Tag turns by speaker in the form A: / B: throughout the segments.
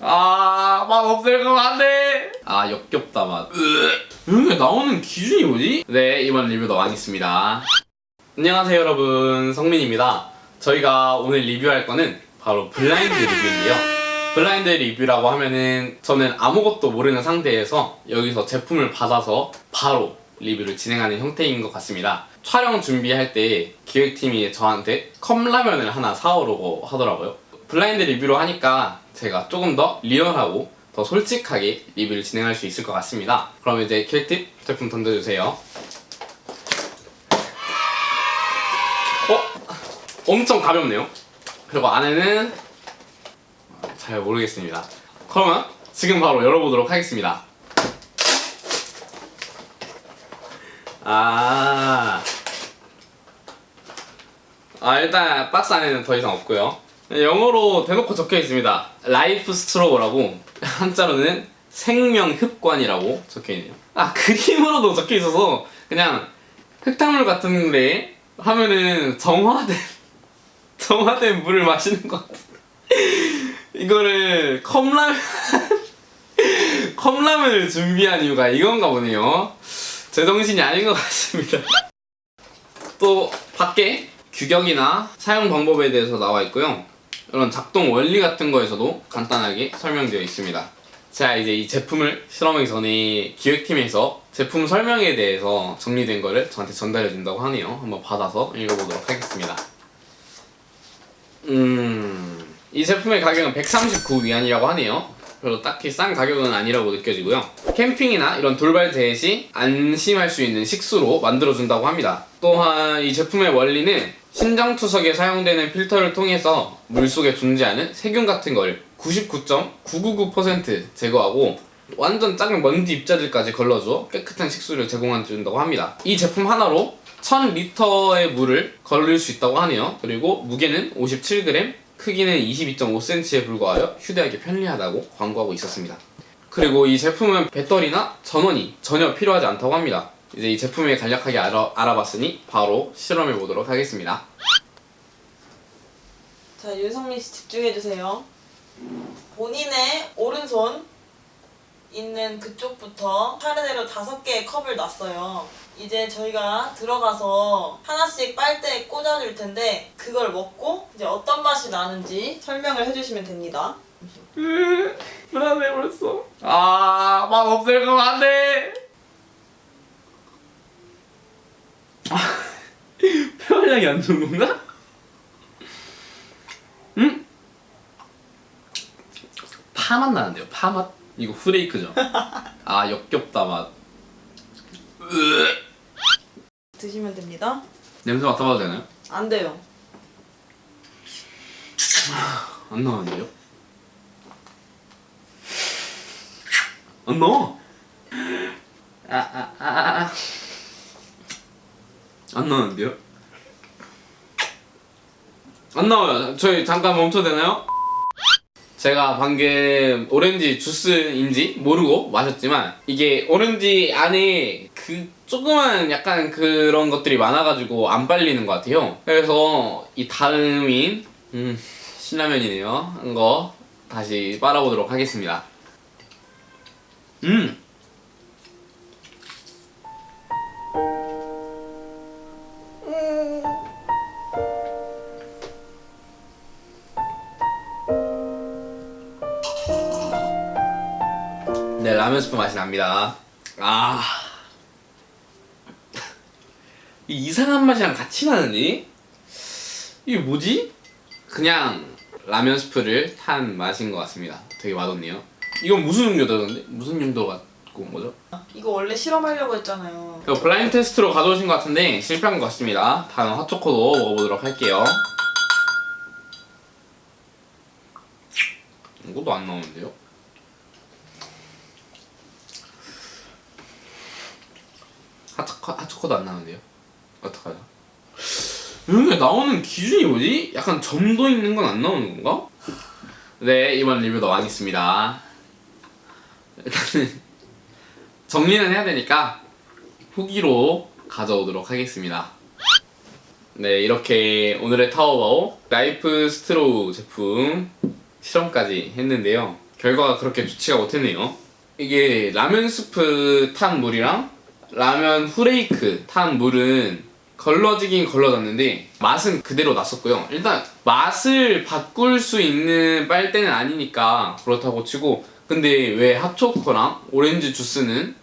A: 아, 맛 없을 것 같네. 아, 역겹다, 맛. 음, 나오는 기준이 뭐지? 네, 이번 리뷰도 왕있습니다. 안녕하세요, 여러분. 성민입니다. 저희가 오늘 리뷰할 거는 바로 블라인드 리뷰인데요. 블라인드 리뷰라고 하면은 저는 아무것도 모르는 상태에서 여기서 제품을 받아서 바로 리뷰를 진행하는 형태인 것 같습니다. 촬영 준비할 때 기획팀이 저한테 컵라면을 하나 사오라고 하더라고요. 블라인드 리뷰로 하니까 제가 조금 더 리얼하고 더 솔직하게 리뷰를 진행할 수 있을 것 같습니다. 그럼 이제 기획팀 제품 던져주세요. 어? 엄청 가볍네요. 그리고 안에는 잘 모르겠습니다. 그러면 지금 바로 열어보도록 하겠습니다. 아, 아 일단 박스 안에는 더 이상 없고요. 영어로 대놓고 적혀 있습니다. 라이프 스트로우라고 한자로는 생명 흡관이라고 적혀 있네요. 아 그림으로도 적혀 있어서 그냥 흙탕물 같은데 하면은 정화된 정화된 물을 마시는 것 같아. 이거를 컵라면 컵라면을 준비한 이유가 이건가 보네요. 제정신이 아닌 것 같습니다. 또 밖에 규격이나 사용 방법에 대해서 나와 있고요. 이런 작동 원리 같은 거에서도 간단하게 설명되어 있습니다. 자 이제 이 제품을 실험하기 전에 기획팀에서 제품 설명에 대해서 정리된 거를 저한테 전달해 준다고 하네요. 한번 받아서 읽어보도록 하겠습니다. 음, 이 제품의 가격은 139위안이라고 하네요. 그래도 딱히 싼 가격은 아니라고 느껴지고요. 캠핑이나 이런 돌발 대회 시 안심할 수 있는 식수로 만들어준다고 합니다. 또한 이 제품의 원리는 신정투석에 사용되는 필터를 통해서 물속에 존재하는 세균 같은 걸 99.999% 제거하고 완전 작은 먼지 입자들까지 걸러줘 깨끗한 식수를 제공해준다고 합니다. 이 제품 하나로 1000리터의 물을 걸릴 수 있다고 하네요. 그리고 무게는 57g, 크기는 22.5cm에 불과하여 휴대하기 편리하다고 광고하고 있었습니다. 그리고 이 제품은 배터리나 전원이 전혀 필요하지 않다고 합니다. 이제 이 제품에 간략하게 알아, 알아봤으니 바로 실험해 보도록 하겠습니다.
B: 자, 윤성민 씨 집중해 주세요. 본인의 오른손 있는 그쪽부터 차례대로 다섯 개의 컵을 놨어요. 이제 저희가 들어가서 하나씩 빨대에 꽂아줄 텐데 그걸 먹고 이제 어떤 맛이 나는지 설명을 해주시면 됩니다.
A: 불안해 벌써. 아, 맛 없을 것 같네. 아, 표현력이 안 좋은 건가? 음? 파맛 나는데요, 파맛? 이거 후레이크죠? 아, 역겹다, 맛. 으.
B: 드시면 됩니다.
A: 냄새 맡아봐도 되나요?
B: 안 돼요.
A: 안 나왔는데요? 안 나와. 아, 아, 아, 아. 안 나오는데요? 안 나와요. 저희 잠깐 멈춰도 되나요? 제가 방금 오렌지 주스인지 모르고 마셨지만 이게 오렌지 안에 그 조그만 약간 그런 것들이 많아가지고 안 빨리는 것 같아요. 그래서 이 다음인 음, 신라면이네요. 한거 다시 빨아보도록 하겠습니다. 음. 네, 라면 스프 맛이 납니다. 아. 이 이상한 맛이랑 같이 나는데? 이게 뭐지? 그냥 라면 스프를 탄 맛인 것 같습니다. 되게 맛없네요. 이건 무슨 용도던데? 무슨 용도 갖고 온 거죠?
B: 이거 원래 실험하려고 했잖아요.
A: 이거 블라인드 테스트로 가져오신 것 같은데 실패한 것 같습니다. 다음 핫초코도 먹어보도록 할게요. 이것도 안 나오는데요? 핫초코, 핫초코도 안 나오는데요? 어떡하죠? 여기 나오는 기준이 뭐지? 약간 점도 있는 건 안 나오는 건가? 네, 이번 리뷰도 왕있습니다. 일단은 정리는 해야 되니까 후기로 가져오도록 하겠습니다. 네, 이렇게 오늘의 타워바오 라이프 스트로우 제품 실험까지 했는데요. 결과가 그렇게 좋지가 못했네요. 이게 라면 스프 탄 물이랑 라면 후레이크 탄 물은 걸러지긴 걸러졌는데 맛은 그대로 났었고요. 일단 맛을 바꿀 수 있는 빨대는 아니니까 그렇다고 치고 근데 왜 핫초코랑 오렌지 주스는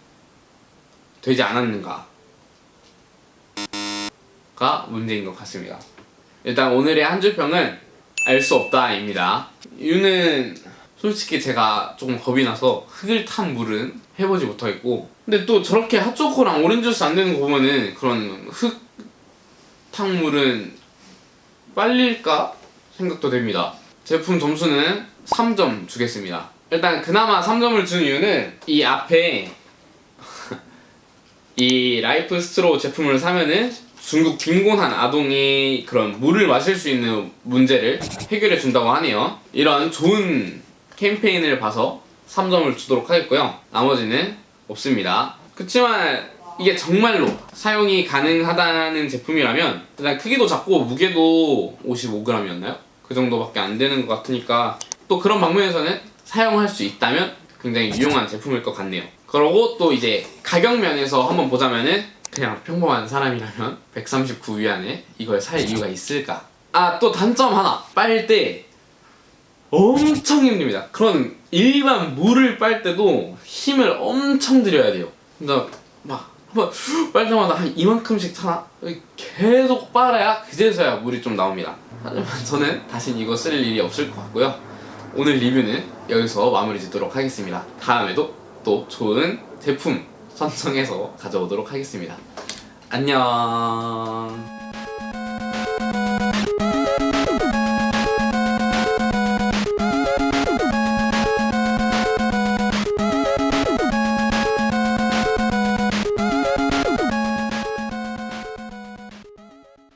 A: 되지 않았는가? 가 문제인 것 같습니다. 일단 오늘의 한 줄평은 알 수 없다입니다. 이유는 솔직히 제가 조금 겁이 나서 흙을 탄 물은 해보지 못하겠고 근데 또 저렇게 핫초코랑 오렌지 주스 안 되는 거 보면은 그런 흙 탄 물은 빨릴까 생각도 됩니다. 제품 점수는 3점 주겠습니다. 일단 그나마 3점을 준 이유는 이 앞에 이 라이프 스트로우 제품을 사면은 중국 빈곤한 아동이 그런 물을 마실 수 있는 문제를 해결해 준다고 하네요. 이런 좋은 캠페인을 봐서 3점을 주도록 하겠고요. 나머지는 없습니다. 그렇지만 이게 정말로 사용이 가능하다는 제품이라면 일단 크기도 작고 무게도 55g이었나요? 그 정도밖에 안 되는 것 같으니까 또 그런 방면에서는 사용할 수 있다면 굉장히 유용한 제품일 것 같네요. 그러고 또 이제 가격 면에서 한번 보자면은 그냥 평범한 사람이라면 139 위 안에 이걸 살 이유가 있을까? 아 또 단점 하나 빨대 엄청 힘듭니다. 그런 일반 물을 빨 때도 힘을 엄청 들여야 돼요. 그러니까 막 빨 때마다 한 이만큼씩 차나 계속 빨아야 그제서야 물이 좀 나옵니다. 하지만 저는 다신 이거 쓸 일이 없을 것 같고요. 오늘 리뷰는 여기서 마무리 짓도록 하겠습니다. 다음에도 또 좋은 제품 선정해서 가져오도록 하겠습니다. 안녕.